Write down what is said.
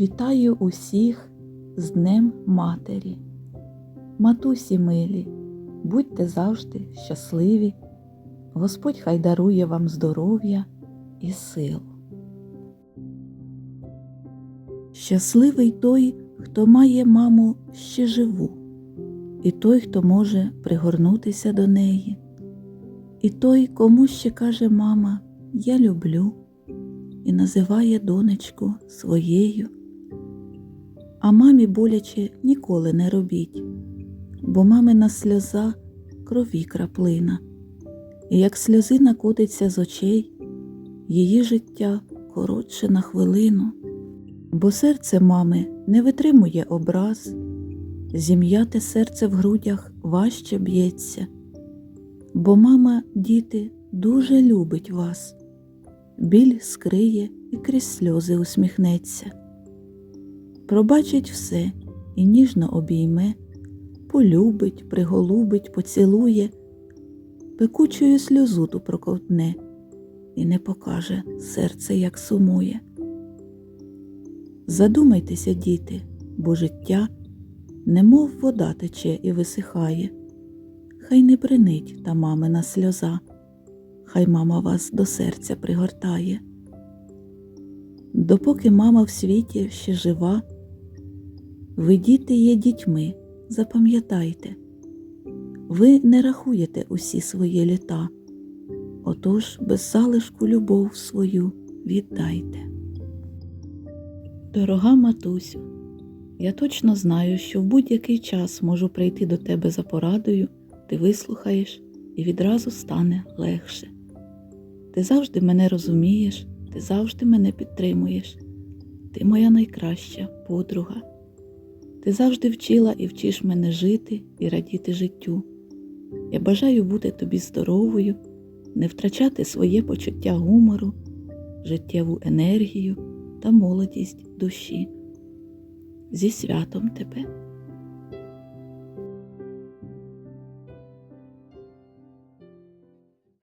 Вітаю усіх з Днем Матері. Матусі милі, будьте завжди щасливі. Господь хай дарує вам здоров'я і сил. Щасливий той, хто має маму ще живу, і той, хто може пригорнутися до неї, і той, кому ще каже мама Я люблю і називає донечку своєю. А мамі боляче ніколи не робіть, бо мамина сльоза крові краплина, і як сльозина котиться з очей, її життя коротше на хвилину, бо серце мами не витримує образ, зім'яте серце в грудях важче б'ється, бо мама, діти, дуже любить вас, біль скриє і крізь сльози усміхнеться пробачить все і ніжно обійме, полюбить, приголубить, поцілує, пекучою сльозу ту проковтне і не покаже серце, як сумує. Задумайтеся, діти, бо життя, немов вода тече і висихає, хай не бринить та мамина сльоза, хай мама вас до серця пригортає. Допоки мама в світі ще жива, ви діти є дітьми, запам'ятайте, ви не рахуєте усі свої літа, отож без залишку любов свою віддайте. Дорога матусю, я точно знаю, що в будь-який час можу прийти до тебе за порадою, ти вислухаєш і відразу стане легше. Ти завжди мене розумієш, ти завжди мене підтримуєш, ти моя найкраща подруга. Ти завжди вчила і вчиш мене жити і радіти життю. Я бажаю бути тобі здоровою, не втрачати своє почуття гумору, життєву енергію та молодість душі. Зі святом тебе!